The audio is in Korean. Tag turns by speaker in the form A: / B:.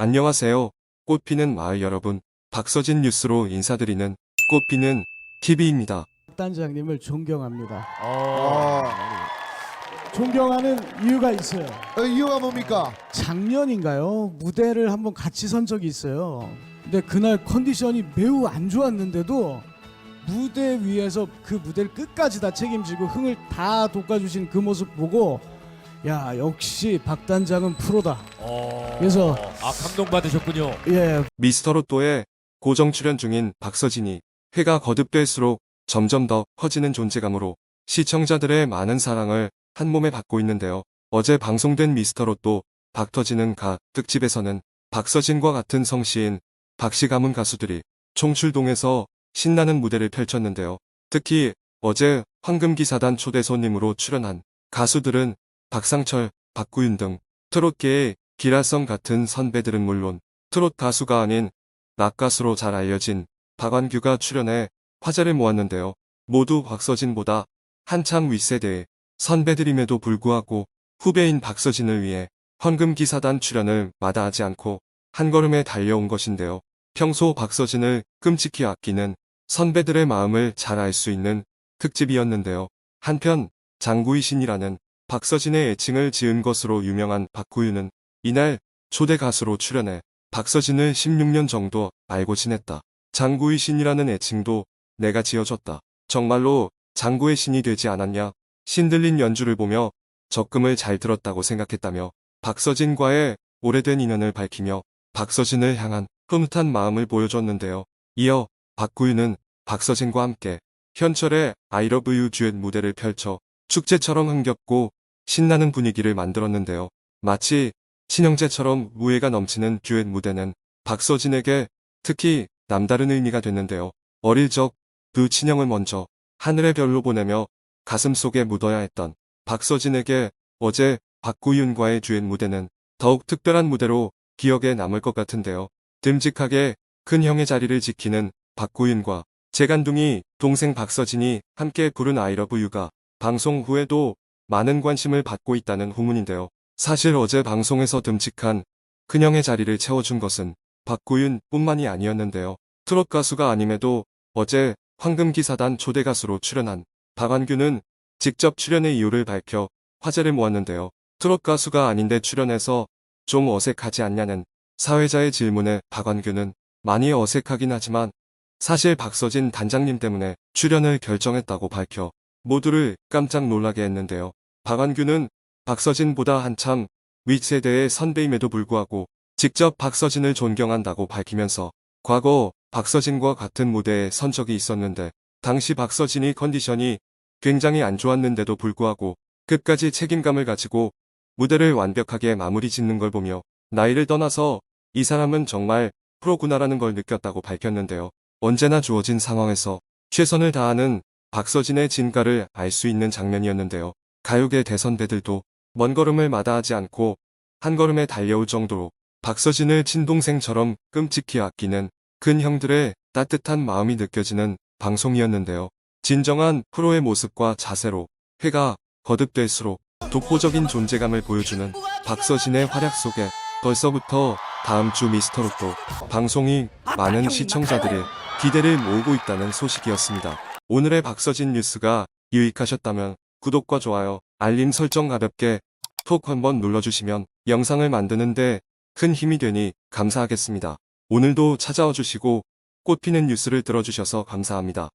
A: 안녕하세요. 꽃피는 마을 여러분. 박서진 뉴스로 인사드리는 꽃피는 TV입니다.
B: 단장님을 존경합니다.
C: 어.
B: 존경하는 이유가 있어요.
C: 어, 이유가 뭡니까?
B: 작년인가요? 무대를 한번 같이 선 적이 있어요. 근데 그날 컨디션이 매우 안 좋았는데도 무대 위에서 그 무대를 끝까지 다 책임지고 흥을 다 돋궈주신 그 모습 보고 야 역시 박 단장은 프로다.
D: 어...
B: 그래서-
D: 아 감동 받으셨군요.
B: 예,
A: 미스터 로또에 고정 출연 중인 박서진이 회가 거듭될수록 점점 더 커지는 존재감으로 시청자들의 많은 사랑을 한 몸에 받고 있는데요. 어제 방송된 미스터 로또 박터지는 가 특집에서는 박서진과 같은 성씨인 박씨 가문 가수들이 총출동해서 신나는 무대를 펼쳤는데요. 특히 어제 황금기사단 초대 손님으로 출연한 가수들은 박상철, 박구윤 등 트롯계의 기라성 같은 선배들은 물론 트롯 가수가 아닌 락 가수로 잘 알려진 박완규가 출연해 화제를 모았는데요. 모두 박서진보다 한참 윗세대의 선배들임에도 불구하고 후배인 박서진을 위해 헌금기사단 출연을 마다하지 않고 한 걸음에 달려온 것인데요. 평소 박서진을 끔찍히 아끼는 선배들의 마음을 잘 알 수 있는 특집이었는데요. 한편 장구이 신이라는 박서진의 애칭을 지은 것으로 유명한 박구유는 이날 초대 가수로 출연해 박서진을 16년 정도 알고 지냈다. 장구의 신이라는 애칭도 내가 지어줬다. 정말로 장구의 신이 되지 않았냐? 신들린 연주를 보며 적금을 잘 들었다고 생각했다며 박서진과의 오래된 인연을 밝히며 박서진을 향한 흐뭇한 마음을 보여줬는데요. 이어 박구유는 박서진과 함께 현철의 I love you 듀엣 무대를 펼쳐 축제처럼 흥겹고 신나는 분위기를 만들었는데요. 마치 친형제처럼 우애가 넘치는 듀엣 무대는 박서진에게 특히 남다른 의미가 됐는데요. 어릴 적두 친형을 먼저 하늘의 별로 보내며 가슴 속에 묻어야 했던 박서진에게 어제 박구윤과의 듀엣 무대는 더욱 특별한 무대로 기억에 남을 것 같은데요. 듬직하게 큰 형의 자리를 지키는 박구윤과 재간둥이 동생 박서진이 함께 부른 love you가 방송 후에도 많은 관심을 받고 있다는 후문인데요. 사실 어제 방송에서 듬직한 큰형의 자리를 채워준 것은 박구윤 뿐만이 아니었는데요. 트롯 가수가 아님에도 어제 황금기사단 초대 가수로 출연한 박완규는 직접 출연의 이유를 밝혀 화제를 모았는데요. 트롯 가수가 아닌데 출연해서 좀 어색하지 않냐는 사회자의 질문에 박완규는 많이 어색하긴 하지만 사실 박서진 단장님 때문에 출연을 결정했다고 밝혀 모두를 깜짝 놀라게 했는데요. 박완규는 박서진보다 한참 윗세대의 선배임에도 불구하고 직접 박서진을 존경한다고 밝히면서 과거 박서진과 같은 무대에 선 적이 있었는데 당시 박서진이 컨디션이 굉장히 안 좋았는데도 불구하고 끝까지 책임감을 가지고 무대를 완벽하게 마무리 짓는 걸 보며 나이를 떠나서 이 사람은 정말 프로구나라는 걸 느꼈다고 밝혔는데요. 언제나 주어진 상황에서 최선을 다하는 박서진의 진가를 알 수 있는 장면이었는데요. 가요계 대선배들도 먼 걸음을 마다하지 않고 한 걸음에 달려올 정도로 박서진을 친동생처럼 끔찍히 아끼는 큰 형들의 따뜻한 마음이 느껴지는 방송이었는데요. 진정한 프로의 모습과 자세로 회가 거듭될수록 독보적인 존재감을 보여주는 박서진의 활약 속에 벌써부터 다음 주 미스터롯도 방송이 많은 시청자들의 기대를 모으고 있다는 소식이었습니다. 오늘의 박서진 뉴스가 유익하셨다면 구독과 좋아요, 알림 설정 가볍게 톡 한번 눌러주시면 영상을 만드는데 큰 힘이 되니 감사하겠습니다. 오늘도 찾아와 주시고 꽃피는 뉴스를 들어주셔서 감사합니다.